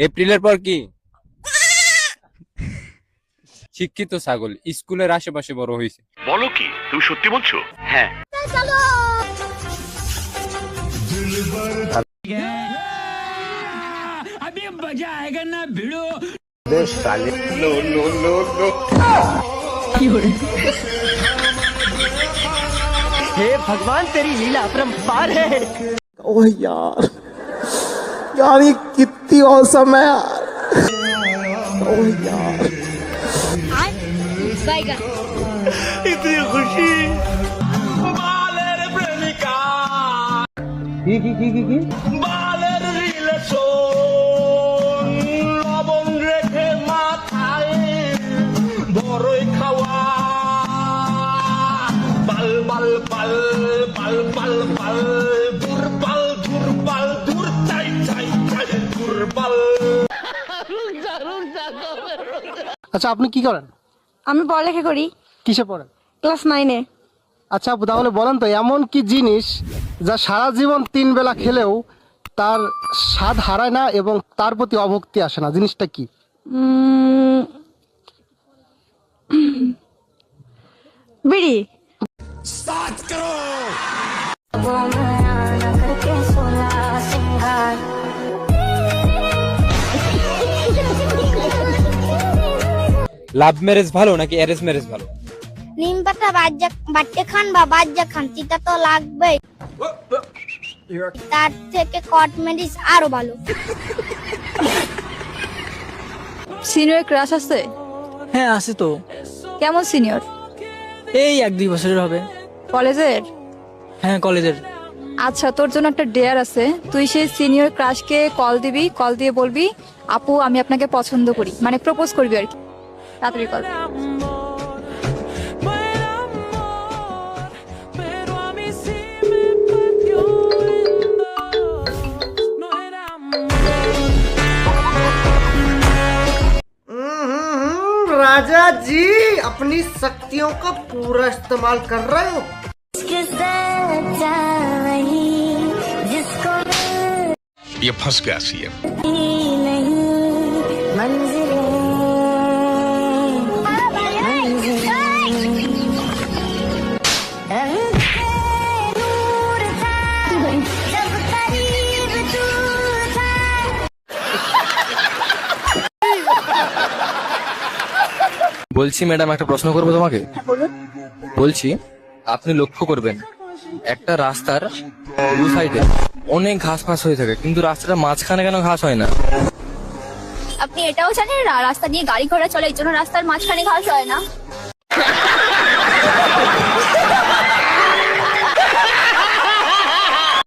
এপ্রিলের পর কি শিক্ষিত ছাগল স্কুলের আশেপাশে বড় হয়েছে বলো কি তুমি সত্যি বলছো হ্যাঁ हे भगवान तेरी लीला अपरंपार है ओह यार यार ये कितनी औसम है यार ओह यार কি কি কি কি কি আচ্ছা আপনি কি করেন? আমি পড়ালেখা করি। কিসে পড়েন? ক্লাস নাইনে। আচ্ছা আপু তাহলে বলেন তো এমন কি জিনিস যা সারা জীবন তিন বেলা খেলেও তার স্বাদ হারায় না এবং তার প্রতি অভক্তি আসে না? জিনিসটা কি? বিড়ি। লাভ ম্যারেজ ভালো নাকি অ্যারেঞ্জ ম্যারেজ ভালো? নিম পাতা বাজ্যা বাট্টে খান বা বাজ্যা খান তিতা তো লাগবেই। তার থেকে কট মেডিস আরও ভালো। সিনিয়র ক্রাশ আছে? হ্যাঁ আছে তো। কেমন সিনিয়র এই এক দুই বছরের হবে। কলেজের? হ্যাঁ কলেজের। আচ্ছা তোর জন্য একটা ডেয়ার আছে। তুই সেই সিনিয়র ক্রাশকে কল দিবি কল দিয়ে বলবি আপু আমি আপনাকে পছন্দ করি। মানে প্রপোজ করবি আর কি। তাড়াতাড়ি কল राजा जी अपनी शक्तियों का पूरा इस्तेमाल कर रहे हो ये फंस गया सीएम বলছি ম্যাডাম একটা প্রশ্ন করব তোমাকে? বলছি আপনি লক্ষ্য করবেন একটা রাস্তার দু সাইডে অনেক ঘাস ফাঁস হয়ে থাকে কিন্তু রাস্তাটা মাঝখানে কেন ঘাস হয় না? আপনি এটাও জানেন রাস্তা দিয়ে গাড়ি ঘোড়া চলে এই জন্য রাস্তার মাঝখানে ঘাস হয় না?